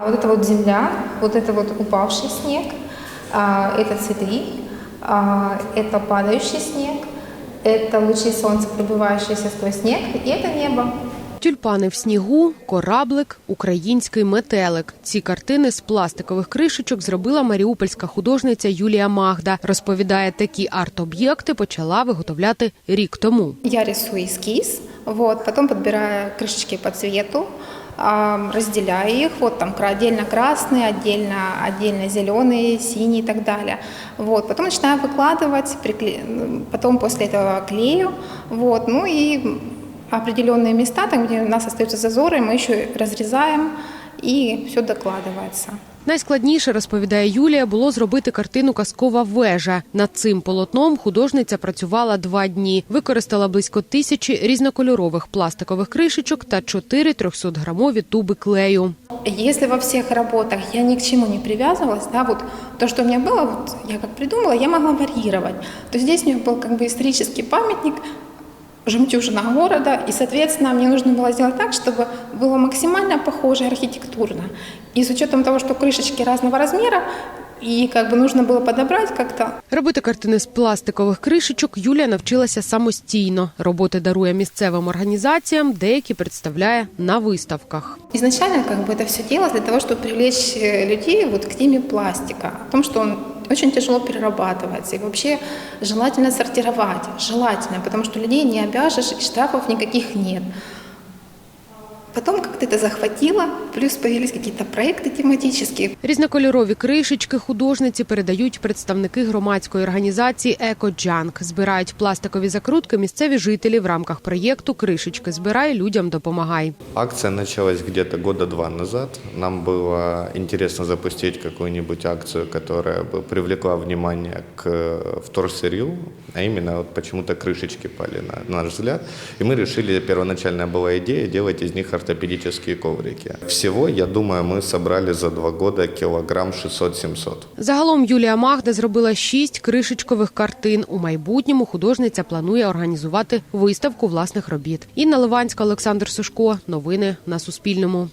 Вот это вот земля, вот это вот упавший снег, а, это цветы, а, это падающий снег, это лучи солнца, пробивающиеся сквозь снег, и это небо. Тюльпани в снігу, кораблик, український метелик. Ці картини з пластикових кришечок зробила маріупольська художниця Юлія Магда. Розповідає, такі арт-об'єкти почала виготовляти рік тому. Я рисую эскиз, вот, потом подбираю крышечки по цвету, Разделяю их, вот там отдельно красные, отдельно, отдельно зеленые, синие и так далее. Вот, потом начинаю выкладывать, прикле- потом после этого клею, вот, ну и определенные места, там, где у нас остаются зазоры, мы еще разрезаем, и все докладывается. Найскладніше, розповідає Юлія, було зробити картину Казкова вежа. Над цим полотном художниця працювала два дні. Використала близько тисячі різнокольорових пластикових кришечок та чотири 300-грамові туби клею. Если во всех работах я ни к чему не привязывалась, да, вот то, что у меня было, вот я как придумала, я могла варьировать. То здесь у меня был как бы исторический памятник, жемчужина города, и, соответственно, мне нужно было сделать так, чтобы было максимально похоже архитектурно. И с учетом того, что крышечки разного размера, и как бы нужно было подобрать как-то Робити картини з пластикових кришечок Юлія навчилася самостійно. Роботи дарує місцевим організаціям, деякі представляє на виставках. Изначально как бы это все делалось для того, чтобы привлечь э, людей вот к теме пластика, о том, что он очень тяжело перерабатывается и вообще желательно сортировать, желательно, потому что людей не обяжешь и штрафов никаких нет. Потом как-то это захватило, плюс появились какие-то проекты тематические. Різнокольорові кришечки художниці передають представники громадської організації «Екоджанк». Збирають пластикові закрутки місцеві жителі в рамках проєкту Кришечки збирай людям допомагай. Акция началась где-то года два назад. Нам было интересно запустить какую-нибудь акцию, которая бы привлекла внимание к э, вторсырью, а именно вот почему-то крышечки пали на наш взгляд. И мы решили, первоначальная была идея делать из них ортопедические коврики. Всего, я думаю, мы собрали за два года килограмм 600-700. Загалом Юлія Магда зробила шість кришечкових картин. У майбутньому художниця планує організувати виставку власних робіт. Інна Ливанська, Олександр Сушко. Новини на Суспільному.